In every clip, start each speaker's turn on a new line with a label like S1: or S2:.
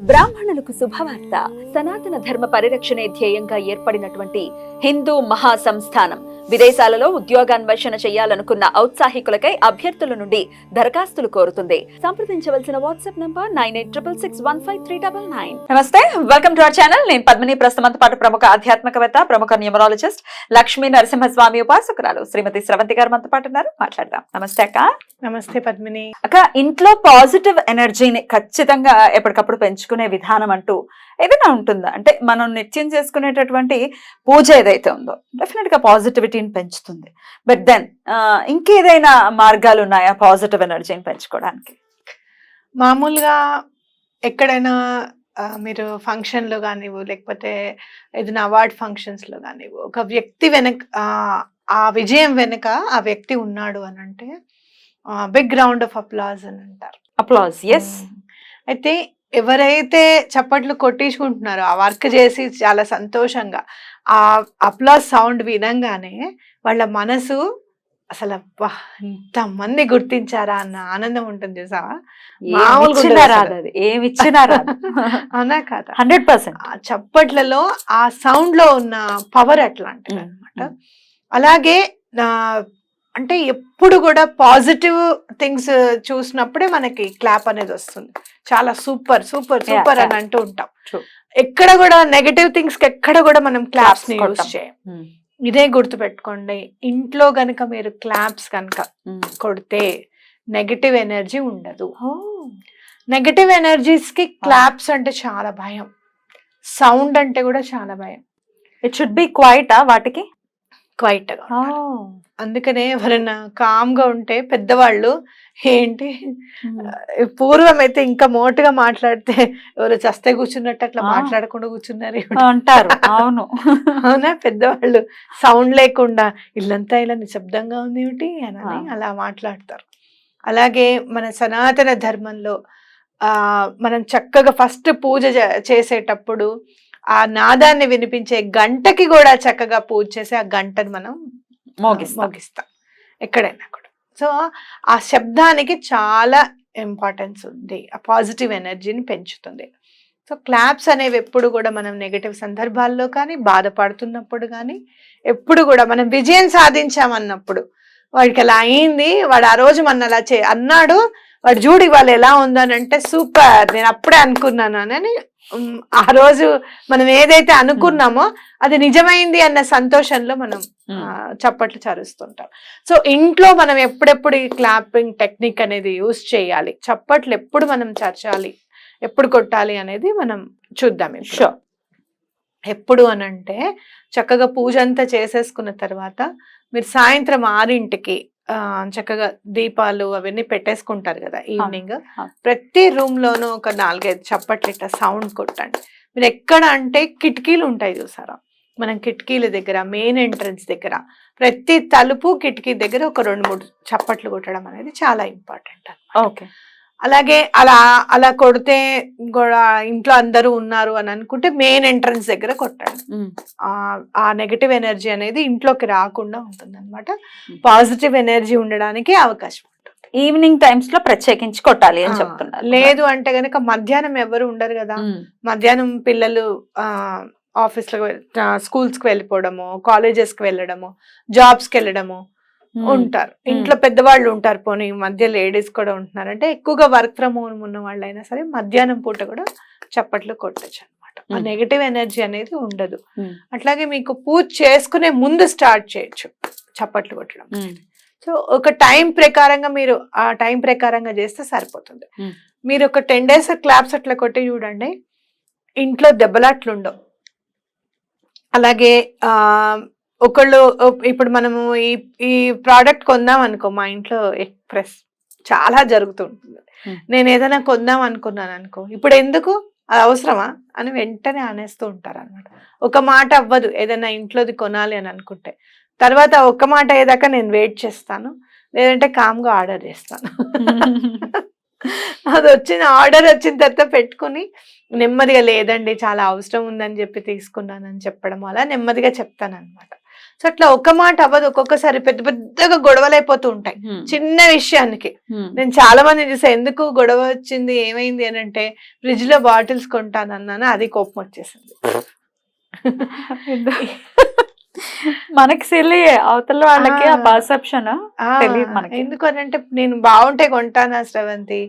S1: బ్రాహ్మణులకు శుభవార్త సనాతన ధర్మ పరిరక్షణే ధ్యేయంగా ఏర్పడినటువంటి హిందూ మహాసంస్థానం. విదేశాలలో ఉద్యోగాన్వేషణ చేయాలనుకున్న ఔత్సాహికులకై అభ్యర్థుల నుండి దరఖాస్తులు కోరుతుంది. సంప్రదించవలసిన WhatsApp number nine eight triple six one five three double nine. నమస్తే వెల్కమ్ టు అవర్ ఛానల్. నేను పద్మిని ప్రస్తుతంతో పాటు ప్రముఖ ఆధ్యాత్మికవేత్త ప్రముఖ న్యూమరాలజిస్ట్ లక్ష్మీ నరసింహస్వామి ఉపాసకురాలు శ్రీమతి స్రవంతి గారు మనతో పాటు ఉన్నారు. మాట్లాడదాం. నమస్తే అక్క.
S2: నమస్తే పద్మిని.
S1: అక్క ఇంట్లో పాజిటివ్ ఎనర్జీని ఖచ్చితంగా ఎప్పటికప్పుడు పెంచుకునే విధానం అంటూ ఏదైనా ఉంటుందా? అంటే మనం నిత్యం చేసుకునేటటువంటి పూజ ఏదైతే ఉందో డెఫినెట్గా పాజిటివిటీని పెంచుతుంది. బట్ దెన్ ఇంకేదైనా మార్గాలు ఉన్నాయా పాజిటివ్ ఎనర్జీని పెంచుకోవడానికి?
S2: మామూలుగా ఎక్కడైనా మీరు ఫంక్షన్లో కానివ్వు లేకపోతే ఏదైనా అవార్డ్ ఫంక్షన్స్లో కానివ్వు ఒక వ్యక్తి వెనక ఆ, విజయం వెనుక ఆ వ్యక్తి ఉన్నాడు అని అంటే బిగ్ రౌండ్ ఆఫ్ అప్లాజ్ అని అంటారు.
S1: అప్లాజ్ ఎస్
S2: మ్మ్. అయితే ఎవరైతే చప్పట్లు కొట్టించుకుంటున్నారో ఆ వర్క్ చేసి చాలా సంతోషంగా ఆ అప్లాజ్ సౌండ్ వినంగానే వాళ్ళ మనసు అసలు అబ్బా ఇంతమంది గుర్తించారా అన్న ఆనందం ఉంటుంది చూసావా? మామూలుగా
S1: ఇచ్చినా
S2: ఉండదు
S1: రాదు అది. ఏమి ఇచ్చినా రాదు.
S2: అవునా కదా?
S1: Hundred percent.
S2: ఆ చప్పట్లలో ఆ సౌండ్లో ఉన్న పవర్ అట్లాంటిది. అనమాట అలాగే అంటే ఎప్పుడు కూడా పాజిటివ్ థింగ్స్ చూసినప్పుడే మనకి క్లాప్ అనేది వస్తుంది. చాలా సూపర్ సూపర్ సూపర్. అని అంటూ ఉంటాం. ఎక్కడ కూడా నెగటివ్ థింగ్స్కి ఎక్కడ కూడా మనం క్లాప్స్ని
S1: కొట్టం.
S2: చేయం. ఇదే గుర్తు పెట్టుకోండి ఇంట్లో గనుక మీరు క్లాప్స్ కనుక కొడితే నెగటివ్ ఎనర్జీ ఉండదు. నెగటివ్ ఎనర్జీస్కి క్లాప్స్ అంటే చాలా భయం. సౌండ్ అంటే కూడా చాలా భయం.
S1: ఇట్ షుడ్ బి క్వైట్ వాటికి?
S2: క్వైట్గా అందుకనే ఎవరైనా కామ్గా ఉంటే పెద్దవాళ్ళు ఏంటి? పూర్వం అయితే ఇంకా మోటుగా మాట్లాడితే ఎవరు చస్తే కూర్చున్నట్టు అట్లా. మాట్లాడకుండా కూర్చున్నారు
S1: అంటారు. అవును.
S2: అవునా? పెద్దవాళ్ళు సౌండ్ లేకుండా ఇల్లంతా ఇలా నిశ్శబ్దంగా ఉంది ఏమిటి అని. అలా మాట్లాడతారు. అలాగే మన సనాతన ధర్మంలో ఆ మనం చక్కగా ఫస్ట్ పూజ చేసేటప్పుడు ఆ నాదాన్ని వినిపించే గంటకి కూడా చక్కగా పూజ చేసి ఆ గంటను మనం
S1: మోగిస్తాం.
S2: మోగిస్తాం. ఎక్కడైనా కూడా. సో ఆ శబ్దానికి చాలా ఇంపార్టెన్స్ ఉంది. ఆ పాజిటివ్ ఎనర్జీని పెంచుతుంది. సో క్లాప్స్ అనేవి ఎప్పుడు కూడా మనం నెగటివ్ సందర్భాల్లో కానీ బాధపడుతున్నప్పుడు కానీ ఎప్పుడు కూడా మనం విజయం సాధించామన్నప్పుడు వాడికి అలా అయింది వాడు ఆ రోజు మన అలా చే అన్నాడు వాడు చూడు ఇవాళ ఎలా ఉందనంటే సూపర్! నేను అప్పుడే అనుకున్నాను అని ఆ రోజు మనం ఏదైతే అనుకున్నామో అది నిజమైంది అన్న సంతోషంలో మనం చప్పట్లు చరుస్తుంటాం. సో ఇంట్లో మనం ఎప్పుడెప్పుడు ఈ క్లాపింగ్ టెక్నిక్ అనేది యూస్ చేయాలి? చప్పట్లు ఎప్పుడు మనం చర్చాలి? ఎప్పుడు కొట్టాలి అనేది మనం చూద్దాం.
S1: షూర్.
S2: ఎప్పుడు అని అంటే చక్కగా పూజ అంతా చేసేసుకున్న తర్వాత మీరు సాయంత్రం ఆరింటికి చక్కగా దీపాలు అవన్నీ పెట్టేసుకుంటారు కదా ఈవినింగ్. ప్రతి రూమ్ లోనూ ఒక నాలుగైదు చప్పట్లు ఇట్లా సౌండ్ కొట్టండి. మీరు ఎక్కడ అంటే కిటికీలు ఉంటాయి చూసారా? మనం కిటికీల దగ్గర మెయిన్ ఎంట్రన్స్ దగ్గర ప్రతి తలుపు కిటికీ దగ్గర ఒక రెండు మూడు చప్పట్లు కొట్టడం అనేది చాలా ఇంపార్టెంట్
S1: ఓకే.
S2: అలాగే అలా అలా కొడితే కూడా ఇంట్లో అందరూ ఉన్నారు అని అనుకుంటే మెయిన్ ఎంట్రన్స్ దగ్గర కొట్టండి. ఆ- నెగటివ్ ఎనర్జీ అనేది ఇంట్లోకి రాకుండా ఉంటుంది అనమాట పాజిటివ్ ఎనర్జీ ఉండడానికి అవకాశం ఉంటుంది.
S1: ఈవినింగ్ టైమ్స్లో ప్రత్యేకించి కొట్టాలి అని చెప్తున్నారు.
S2: లేదు అంటే గనక మధ్యాహ్నం ఎవరు ఉండరు కదా. మధ్యాహ్నం పిల్లలు ఆ ఆఫీస్లకు స్కూల్స్కి వెళ్ళిపోవడము కాలేజెస్కి వెళ్ళడము జాబ్స్కి వెళ్ళడము. ఉంటారు. ఇంట్లో పెద్దవాళ్ళు ఉంటారు. పోనీ ఈ మధ్య లేడీస్ కూడా ఉంటున్నారు అంటే ఎక్కువగా వర్క్ ఫ్రమ్ హోమ్ ఉన్న వాళ్ళు అయినా సరే మధ్యాహ్నం పూట కూడా చప్పట్లు కొట్టచ్చు అనమాట ఆ. నెగటివ్ ఎనర్జీ అనేది ఉండదు. అట్లాగే మీకు పూజ చేసుకునే ముందు స్టార్ట్ చేయొచ్చు చప్పట్లు కొట్టడం. సో ఒక టైం ప్రకారంగా మీరు ఆ టైం ప్రకారంగా చేస్తే సరిపోతుంది. మీరు ఒక టెన్ డేస్ క్లాప్స్ అట్లా కొట్టి చూడండి. ఇంట్లో దెబ్బలాట్లు ఉండవు. అలాగే ఆ ఒకళ్ళు ఇప్పుడు మనము ఈ ఈ ప్రోడక్ట్ కొందాం అనుకో మా ఇంట్లో ఎక్స్ప్రెస్ చాలా జరుగుతుంటుంది. నేను ఏదైనా కొందాం అనుకున్నాను అనుకో ఇప్పుడు ఎందుకు? అది అవసరమా? అని వెంటనే అనేస్తూ ఉంటారు అనమాట ఒక మాట అవ్వదు ఏదైనా ఇంట్లోది కొనాలి అని అనుకుంటే. తర్వాత ఒక్క మాట అయ్యేదాకా నేను వెయిట్ చేస్తాను లేదంటే కామ్గా ఆర్డర్ చేస్తాను. అది వచ్చిన ఆర్డర్ వచ్చిన తర్వాత పెట్టుకుని నెమ్మదిగా లేదండి చాలా అవసరం ఉందని చెప్పి తీసుకున్నానని చెప్పడం అలా నెమ్మదిగా చెప్తాను అనమాట సో అట్లా ఒక మాట అవ్వదు. ఒక్కొక్కసారి పెద్ద పెద్దగా గొడవలు అయిపోతూ ఉంటాయి చిన్న విషయానికి. నేను చాలా మంది చూసా ఎందుకు గొడవ వచ్చింది? ఏమైంది? అని అంటే ఫ్రిడ్జ్లో బాటిల్స్ కొంటానన్నాను అది కోపం వచ్చేసింది.
S1: మనకి సిల్లి అవతల వాళ్ళకి ఆ. పర్సెప్షన్ మనకి.
S2: ఎందుకు అని అంటే నేను బాగుంటే కొంటానా శ్రవంతి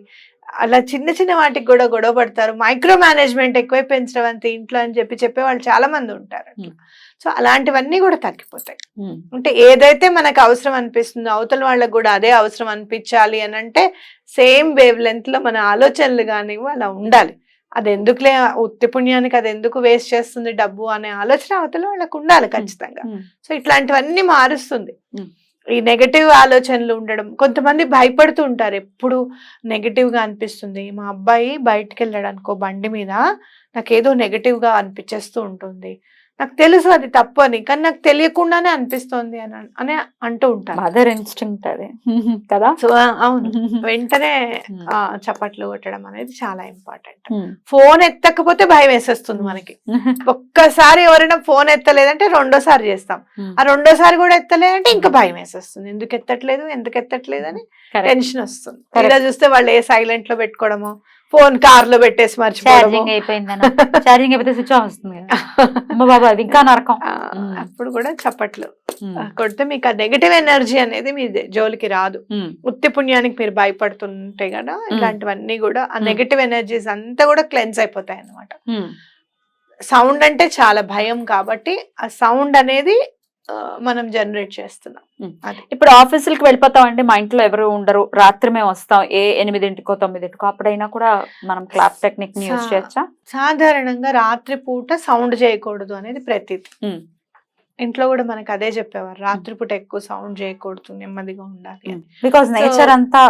S2: అలా చిన్న చిన్న వాటికి కూడా గొడవ పడతారు. మైక్రో మేనేజ్మెంట్ ఎక్కువైపోయింది శ్రవంతి ఇంట్లో అని చెప్పి చెప్పే వాళ్ళు చాలా మంది ఉంటారు. సో అలాంటివన్నీ కూడా తగ్గిపోతాయి. అంటే ఏదైతే మనకు అవసరం అనిపిస్తుందో అవతల వాళ్ళకి కూడా అదే అవసరం అనిపించాలి అని అంటే సేమ్ వేవ్ లెంత్లో మన ఆలోచనలు కానీ అలా ఉండాలి. అది ఎందుకులే ఉత్తి పుణ్యానికి అది ఎందుకు వేస్ట్ చేస్తుంది డబ్బు అనే ఆలోచన అవతల వాళ్ళకి ఉండాలి ఖచ్చితంగా. సో ఇట్లాంటివన్నీ మారుస్తుంది. ఈ నెగటివ్ ఆలోచనలు ఉండడం కొంతమంది భయపడుతూ ఉంటారు. ఎప్పుడు నెగటివ్గా అనిపిస్తుంది. మా అబ్బాయి బయటికి వెళ్ళాడు అనుకో బండి మీద నాకేదో నెగటివ్గా అనిపించేస్తూ ఉంటుంది. నాకు తెలుసు అది తప్పు అని కానీ నాకు తెలియకుండానే అనిపిస్తోంది అని అని అంటూ ఉంటారు.
S1: మదర్ ఇన్స్టింక్ట్ అది. కదా?
S2: సో అవును. వెంటనే
S1: Hmm.
S2: చప్పట్లు కొట్టడం అనేది చాలా ఇంపార్టెంట్. ఫోన్ ఎత్తకపోతే భయం వేసేస్తుంది మనకి. ఒక్కసారి ఎవరైనా ఫోన్ ఎత్తలేదంటే రెండోసారి చేస్తాం. ఆ రెండోసారి కూడా ఎత్తలేదంటే ఇంకా భయం వేసేస్తుంది. ఎందుకు ఎత్తట్లేదు? ఎందుకు ఎత్తట్లేదు? అని. టెన్షన్ వస్తుంది. ఇలా చూస్తే వాళ్ళు ఏ సైలెంట్లో పెట్టుకోవడము ఫోన్ కార్లో పెట్టేసి
S1: ఛార్జింగ్ అయిపోతే స్విచ్ ఆఫ్ వస్తుంది కదా. అమ్మ బాబా అది ఇంకా నరకం.
S2: అప్పుడు కూడా చప్పట్లు. కొడితే మీకు ఆ నెగటివ్ ఎనర్జీ అనేది మీ జోలికి రాదు. ఉత్తి పుణ్యానికి మీరు భయపడుతుంటే కదా ఇలాంటివన్నీ కూడా ఆ. నెగటివ్ ఎనర్జీస్ అంతా కూడా క్లెన్స్ అయిపోతాయి అన్నమాట
S1: ఉమ్.
S2: సౌండ్ అంటే చాలా భయం కాబట్టి ఆ సౌండ్ అనేది మనం జనరేట్ చేస్తున్నాం.
S1: ఇప్పుడు ఆఫీసులకు వెళ్ళిపోతాం అండి మా ఇంట్లో ఎవరు ఉండరు. రాత్రి మేము వస్తాం. ఏ ఎనిమిదింటికో తొమ్మిదింటికో అప్పుడైనా కూడా మనం క్లాప్ టెక్నిక్ని యూజ్ చేయొచ్చా?
S2: సాధారణంగా రాత్రి పూట సౌండ్ చేయకూడదు అనేది ప్రతీతి
S1: ఉమ్.
S2: ఇంట్లో కూడా మనకి అదే చెప్పేవారు రాత్రిపూట ఎక్కువ సౌండ్ చేయకూడదు నెమ్మదిగా ఉండాలి.
S1: బికాస్ నేచర్ అంతా.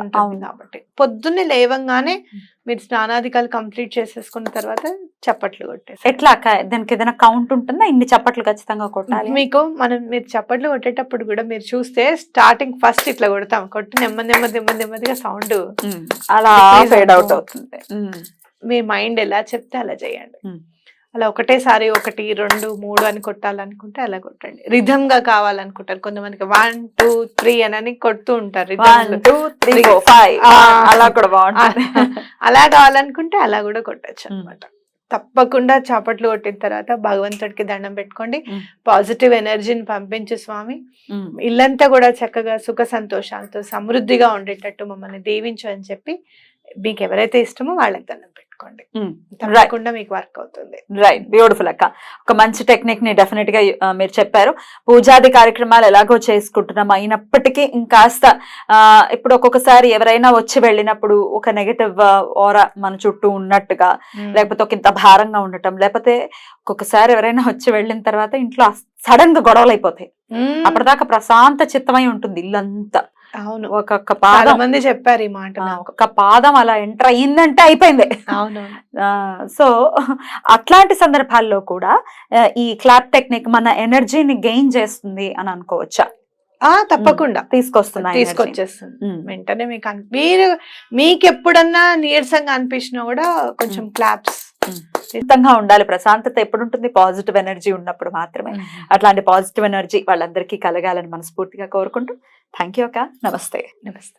S2: ఉంటుంది. కాబట్టి పొద్దున్నే లేవంగానే. మీరు స్నానాధికాలు కంప్లీట్ చేసేసుకున్న తర్వాత చప్పట్లు కొట్టేసి
S1: ఎట్లా? దానికి ఏదైనా కౌంట్ ఉంటుందా ఇన్ని చప్పట్లు ఖచ్చితంగా కొట్టాలి
S2: మీకు మనం మీరు చప్పట్లు కొట్టేటప్పుడు కూడా మీరు చూస్తే స్టార్టింగ్ ఫస్ట్ ఇట్లా కొడతాం కొట్టి నెమ్మది నెమ్మది నెమ్మది నెమ్మదిగా సౌండ్.
S1: అలా ఫేడ్ అవుట్
S2: అవుతూ
S1: అవుతుంది.
S2: మీ మైండ్ ఎలా చెప్తే అలా చేయండి. అలా ఒకటేసారి ఒకటి రెండు మూడు అని కొట్టాలనుకుంటే అలా కొట్టండి. రిధమ్గా కావాలనుకుంటారు కొంతమందికి. వన్ టూ త్రీ అని కొడుతూ ఉంటారు.
S1: అలా కూడా బాగుంటుంది.
S2: అలా కావాలనుకుంటే అలా కూడా కొట్టచ్చు
S1: Hmm.
S2: అనమాట తప్పకుండా చాపట్లు కొట్టిన తర్వాత భగవంతుడికి దండం పెట్టుకోండి.
S1: Hmm.
S2: పాజిటివ్ ఎనర్జీని పంపించు స్వామి.
S1: ఉమ్.
S2: ఇల్లంతా కూడా చక్కగా సుఖ సంతోషాలతో సమృద్ధిగా ఉండేటట్టు మమ్మల్ని దీవించు అని చెప్పి మీకు ఎవరైతే ఇష్టమో వాళ్ళకి దండం పెట్టుకోండి.
S1: ఉమ్.
S2: తప్పకుండా మీకు వర్క్ అవుతుంది.
S1: రైట్ బ్యూటిఫుల్ అక్క. ఒక మంచి టెక్నిక్ని డెఫినెట్గా మీరు చెప్పారు. పూజాది కార్యక్రమాలు ఎలాగో చేసుకుంటున్నాం అయినప్పటికీ ఇంకాస్త ఇప్పుడు ఒక్కొక్కసారి ఎవరైనా వచ్చి వెళ్ళినప్పుడు ఒక నెగటివ్ ఓరా మన చుట్టూ ఉన్నట్టుగా లేకపోతే ఒక ఇంత భారంగా ఉండటం లేకపోతే ఒక్కొక్కసారి ఎవరైనా వచ్చి వెళ్ళిన తర్వాత ఇంట్లో సడన్గా గొడవలు అయిపోతాయి.
S2: మ్మ్.
S1: అప్పటిదాకా ప్రశాంత చిత్తమై ఉంటుంది ఇల్లంతా.
S2: అవును.
S1: ఒక్కొక్క పాదం.
S2: మంది చెప్పారు ఈ మాట.
S1: ఒక్కొక్క పాదం అలా ఎంటర్ అయ్యిందంటే అయిపోయింది.
S2: అవును.
S1: సో అట్లాంటి సందర్భాల్లో కూడా ఈ క్లాప్ టెక్నిక్ మన ఎనర్జీని గెయిన్ చేస్తుంది అని అనుకోవచ్చా?
S2: ఆ తప్పకుండా.
S1: తీసుకొస్తున్నా
S2: తీసుకొచ్చేస్తుంది. వెంటనే మీకు మీరు మీకు ఎప్పుడన్నా నీరసంగా అనిపించినా కూడా కొంచెం క్లాప్స్
S1: సిద్ధంగా ఉండాలి. ప్రశాంతత ఎప్పుడు ఉంటుంది పాజిటివ్ ఎనర్జీ ఉన్నప్పుడు మాత్రమే. అట్లాంటి పాజిటివ్ ఎనర్జీ వాళ్ళందరికీ కలగాలని మనస్ఫూర్తిగా కోరుకుంటూ థ్యాంక్ యూ అక్క నమస్తే
S2: నమస్తే